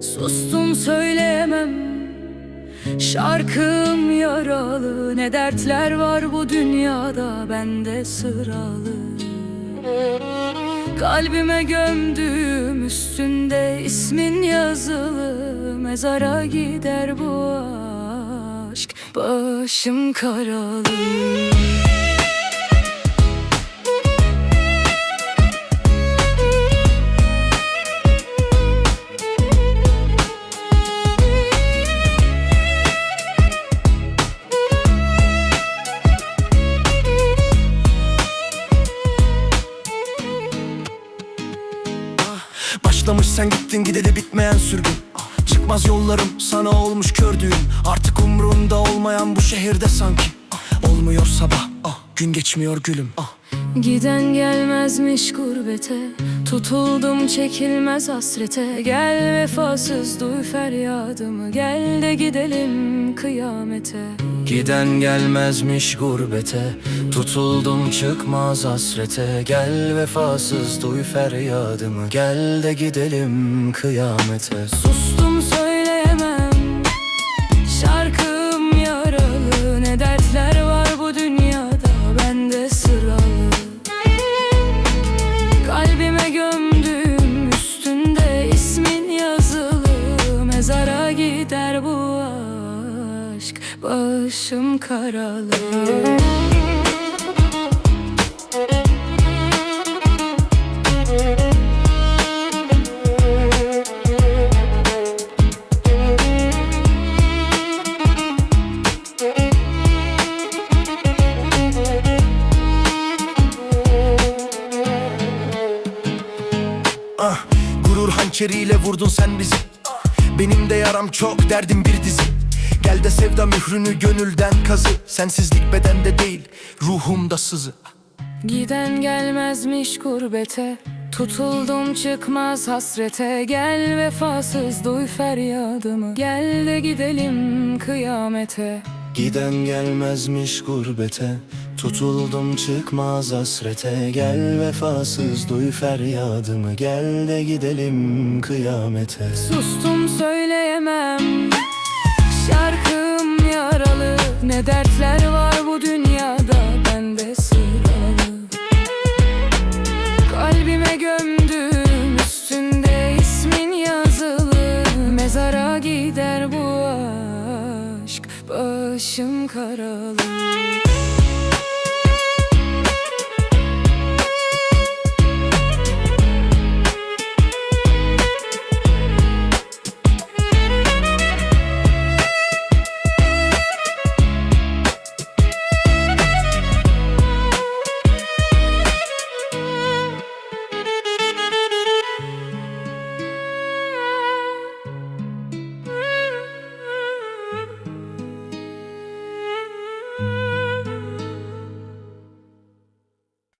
Sustum söyleyemem. Şarkım yaralı. Ne dertler var bu dünyada? Bende sıralı. Kalbime gömdüğüm üstünde ismin yazılı. Mezara gider bu ağ Başım karalı Başlamış sen gittin gideli bitmeyen sürgün. Çıkmaz yollarım sana olmuş kördüğüm Artık umrunda olmayan bu şehirde sanki. Olmuyor sabah. Gün geçmiyor gülüm. Giden gelmezmiş gurbete. Tutuldum çekilmez hasrete. Gel vefasız duy feryadımı. Gel de gidelim kıyamete. Giden gelmezmiş gurbete. Tutuldum çıkmaz hasrete. Gel vefasız duy feryadımı. Gel de gidelim kıyamete. Sustum söyleyemem Gider bu aşk Başım karalı. Ah, gurur hançeriyle vurdun sen bizi Benim de yaram çok derdim bir dizi. Gel de sevda mührünü gönülden kazı. Sensizlik bedende değil ruhumda sızı. Giden gelmezmiş gurbete. Tutuldum çıkmaz hasrete. Gel vefasız duy feryadımı. Gel de gidelim kıyamete Giden gelmezmiş gurbete Tutuldum çıkmaz hasrete. Gel vefasız duy feryadımı Gel de gidelim kıyamete. Sustum söyleyemem. Şarkım yaralı Ne dertler var Başım karalı